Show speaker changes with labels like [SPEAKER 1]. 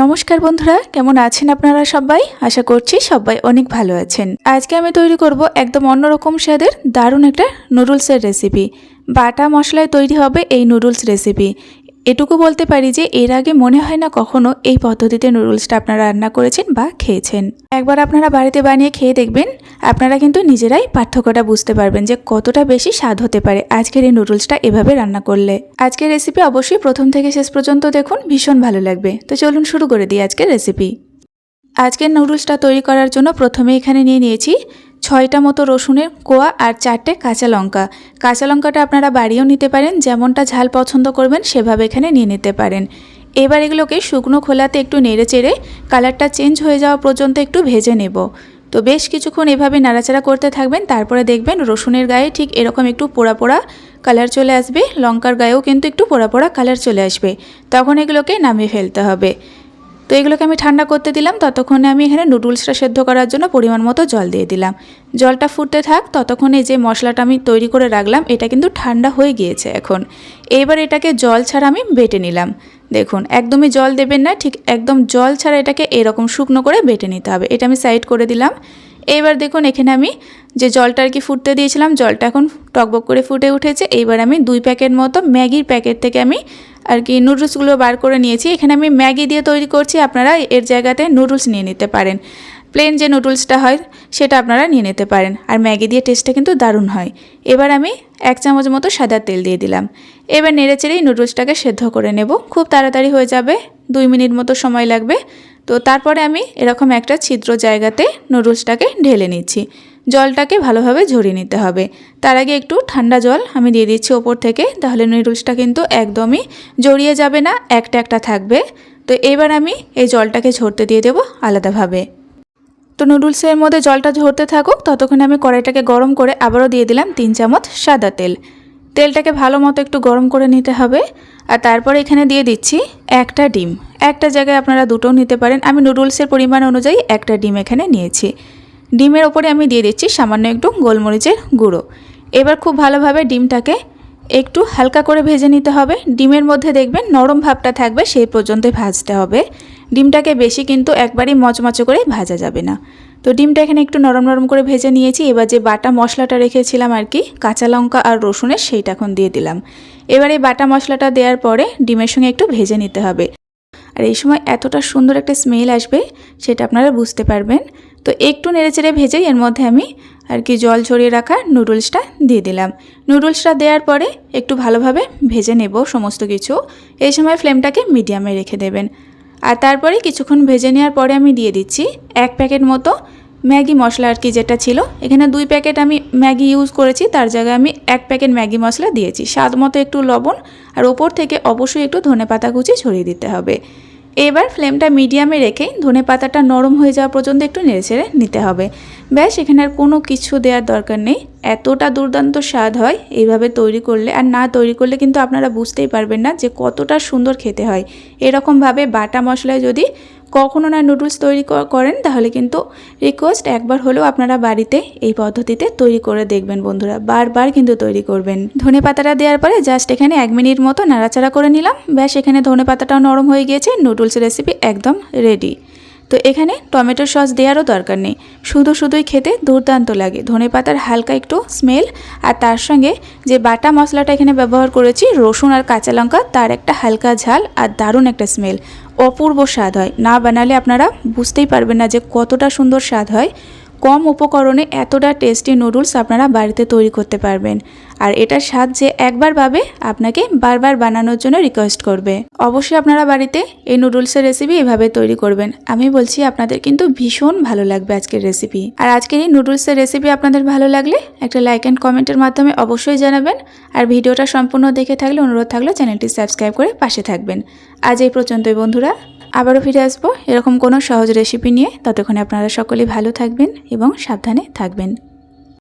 [SPEAKER 1] নমস্কার বন্ধুরা, কেমন আছেন আপনারা সবাই? আশা করছি সবাই অনেক ভালো আছেন। আজকে আমি তৈরি করব একদম অন্যরকম স্বাদের দারুণ একটা নুডলসের রেসিপি বাটা মশলায় তৈরি হবে এই নুডলস রেসিপি এটুকু বলতে পারি যে এর আগে মনে হয় না কখনো এই পদ্ধতিতে নুডলসটা আপনারা রান্না করেছেন বা খেয়েছেন। একবার আপনারা বাড়িতে বানিয়ে খেয়ে দেখবেন, আপনারা কিন্তু নিজেরাই পার্থক্যটা বুঝতে পারবেন যে কতটা বেশি স্বাদ হতে পারে আজকের এই নুডলসটা এভাবে রান্না করলে। আজকের রেসিপি অবশ্যই প্রথম থেকে শেষ পর্যন্ত দেখুন, ভীষণ ভালো লাগবে। তো চলুন শুরু করে দিই আজকের রেসিপি আজকের নুডলসটা তৈরি করার জন্য প্রথমে এখানে নিয়ে নিয়েছি ছয়টা মতো রসুনের কোয়া আর চারটে কাঁচা লঙ্কা। কাঁচা লঙ্কাটা আপনারা বাড়িয়েও নিতে পারেন, যেমনটা ঝাল পছন্দ করবেন সেভাবে এখানে নিয়ে নিতে পারেন। এবার এগুলোকে শুকনো খোলাতে একটু নেড়ে চেড়ে কালারটা চেঞ্জ হয়ে যাওয়া পর্যন্ত একটু ভেজে নেব। তো বেশ কিছুক্ষণ এভাবে নাড়াচাড়া করতে থাকবেন, তারপরে দেখবেন রসুনের গায়ে ঠিক এরকম একটু পোড়া পোড়া কালার চলে আসবে, লঙ্কার গায়েও কিন্তু একটু পোড়া পোড়া কালার চলে আসবে। তখন এগুলোকে নামিয়ে ফেলতে হবে। তো এগুলোকে আমি ঠান্ডা করতে দিলাম, ততক্ষণে আমি এখানে নুডলসটা সেদ্ধ করার জন্য পরিমাণ মতো জল দিয়ে দিলাম। জলটা ফুটতে থাক, ততক্ষণে যে মশলাটা আমি তৈরি করে রাখলাম, এটা কিন্তু ঠান্ডা হয়ে গিয়েছে এখন। এবার এটাকে জল ছাড়া আমি বেটে নিলাম। দেখুন, একদমই জল দেবেন না, ঠিক একদম জল ছাড়া এটাকে এরকম শুকনো করে বেটে নিতে হবে। এটা আমি সাইড করে দিলাম। এইবার দেখুন, এখানে আমি যে জলটা আর কি ফুটতে দিয়েছিলাম, জলটা এখন টকবক করে ফুটে উঠেছে। এইবার আমি দুই প্যাকেট মতো ম্যাগির প্যাকেট থেকে আমি আর কি নুডলসগুলো বার করে নিয়েছি। এখানে আমি ম্যাগি দিয়ে তৈরি করছি, আপনারা এর জায়গাতে নুডলস নিয়ে নিতে পারেন। প্লেন যে নুডলসটা হয়, সেটা আপনারা নিয়ে নিতে পারেন। আর ম্যাগি দিয়ে টেস্টটা কিন্তু দারুণ হয়। এবার আমি এক চামচ মতো সাদা তেল দিয়ে দিলাম। এবার নেড়ে চেড়েই নুডলসটাকে সেদ্ধ করে নেব। খুব তাড়াতাড়ি হয়ে যাবে, দুই মিনিট মতো সময় লাগবে। তো তারপরে আমি এরকম একটা ছিদ্র জায়গাতে নুডলসটাকে ঢেলে নিচ্ছি। জলটাকে ভালোভাবে ঝরিয়ে নিতে হবে। তার আগে একটু ঠান্ডা জল আমি দিয়ে দিচ্ছি ওপর থেকে, তাহলে নুডলসটা কিন্তু একদমই জড়িয়ে যাবে না, একটা একটা থাকবে। তো এবার আমি এই জলটাকে ঝরতে দিয়ে দেবো আলাদাভাবে। তো নুডলসের মধ্যে জলটা ঝরতে থাকুক, ততক্ষণে আমি কড়াইটাকে গরম করে আবারও দিয়ে দিলাম তিন চামচ সাদা তেল। তেলটাকে ভালো মতো একটু গরম করে নিতে হবে। আর তারপর এখানে দিয়ে দিচ্ছি একটা ডিম। একটা জায়গায় আপনারা দুটো নিতে পারেন। আমি নুডলসের পরিমাণ অনুযায়ী একটা ডিম এখানে নিয়েছি। ডিমের ওপরে আমি দিয়ে দিচ্ছি সামান্য একটু গোলমরিচের গুঁড়ো। এবার খুব ভালোভাবে ডিমটাকে একটু হালকা করে ভেজে নিতে হবে। ডিমের মধ্যে দেখবেন নরম ভাবটা থাকবে, সেই পর্যন্তই ভাজতে হবে। ডিমটাকে বেশি কিন্তু একবারই মচমচে করে ভাজা যাবে না। তো ডিমটা এখানে একটু নরম নরম করে ভেজে নিয়েছি। এবার যে বাটা মশলাটা রেখেছিলাম আর কি, কাঁচা লঙ্কা আর রসুনের সেইটা এখন দিয়ে দিলাম। এবার এই বাটা মশলাটা দেওয়ার পরে ডিমের সঙ্গে একটু ভেজে নিতে হবে। আর এই সময় এতটা সুন্দর একটা স্মেল আসবে সেটা আপনারা বুঝতে পারবেন। তো একটু নেড়েচেড়ে ভেজেই এর মধ্যে আমি আর কি জল ছড়িয়ে রাখা নুডলসটা দিয়ে দিলাম। নুডলসটা দেওয়ার পরে একটু ভালোভাবে ভেজে নেব সমস্ত কিছু। এই সময় ফ্লেমটাকে মিডিয়ামে রেখে দেবেন। আর তারপরে কিছুক্ষণ ভেজে নেওয়ার পরে আমি দিয়ে দিচ্ছি এক প্যাকেট মতো ম্যাগি মশলা আর কি যেটা ছিল। এখানে দুই প্যাকেট আমি ম্যাগি ইউজ করেছি, তার জায়গায় আমি এক প্যাকেট ম্যাগি মশলা দিয়েছি। স্বাদ মতো একটু লবণ আর ওপর থেকে অবশ্যই একটু ধনে পাতা কুচি ছড়িয়ে দিতে হবে। এবার ফ্লেমটা মিডিয়ামে রেখে ধনে পাতাটা নরম হয়ে যাওয়া পর্যন্ত একটু নেড়েচেড়ে নিতে হবে। ব্যাস, এখানে আর কোনো কিছু দেওয়ার দরকার নেই। এতটা দুর্দান্ত স্বাদ হয় এইভাবে তৈরি করলে। আর না তৈরি করলে কিন্তু আপনারা বুঝতেই পারবেন না যে কতটা সুন্দর খেতে হয়। এরকমভাবে বাটা মশলায় যদি কখনো না নুডলস তৈরি করেন, তাহলে কিন্তু রিকোয়েস্ট একবার হলেও আপনারা বাড়িতে এই পদ্ধতিতে তৈরি করে দেখবেন বন্ধুরা। বারবার কিন্তু তৈরি করবেন। ধনে পাতাটা দেওয়ার পরে জাস্ট এখানে এক মিনিট মতো নাড়াচাড়া করে নিলাম। ব্যাস, এখানে ধনে পাতাটাও নরম হয়ে গিয়েছে নুডলস রেসিপি একদম রেডি তো এখানে টমেটো সস দেওয়ারও দরকার নেই। শুধু শুধুই খেতে দুর্দান্ত লাগে। ধনে পাতার হালকা একটু স্মেল আর তার সঙ্গে যে বাটা মশলাটা এখানে ব্যবহার করেছি, রসুন আর কাঁচা লঙ্কা, তার একটা হালকা ঝাল আর দারুণ একটা স্মেল অপূর্ব স্বাদ হয়। না বানালে আপনারা বুঝতেই পারবেন না যে কতটা সুন্দর স্বাদ হয়। কম উপকরণে এতটা টেস্টি নুডলস আপনারা বাড়িতে তৈরি করতে পারবেন। আর এটার স্বাদ যে একবার পাবে, আপনাকে বারবার বানানোর জন্য রিকোয়েস্ট করবে। অবশ্যই আপনারা বাড়িতে এই নুডলসের রেসিপি এভাবে তৈরি করবেন। আমি বলছি, আপনাদের কিন্তু ভীষণ ভালো লাগবে আজকের রেসিপি আর আজকের এই নুডলসের রেসিপি আপনাদের ভালো লাগলে একটা লাইক অ্যান্ড কমেন্টের মাধ্যমে অবশ্যই জানাবেন। আর ভিডিওটা সম্পূর্ণ দেখে থাকলে অনুরোধ থাকলে চ্যানেলটি সাবস্ক্রাইব করে পাশে থাকবেন। আজ এই পর্যন্তই বন্ধুরা। আবারও ফিরে আসব। এরকম কোনো সহজ রেসিপি নিয়ে ততক্ষণে আপনারা সকলেই ভালো থাকবেন এবং সাবধানে থাকবেন।